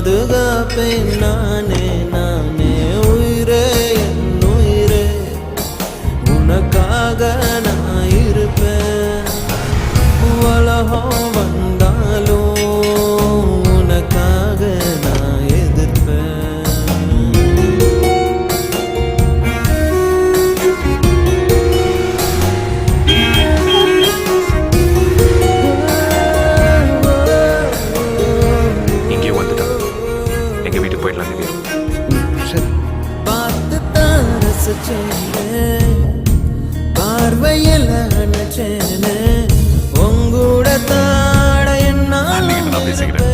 பாதுகாப்பேன் நானே நானே உயிரே என் உயிரே. உனக்காக நான் இருப்பேன். உலகம் வீட்டுக்கு போயிடலாம் திவ்யா. சரி பார்த்து தான் ரசிச்சேன் பார்வையில் அணைச்சேன் உங்கூட தாட என்னால் பேசிக்கிறேன்.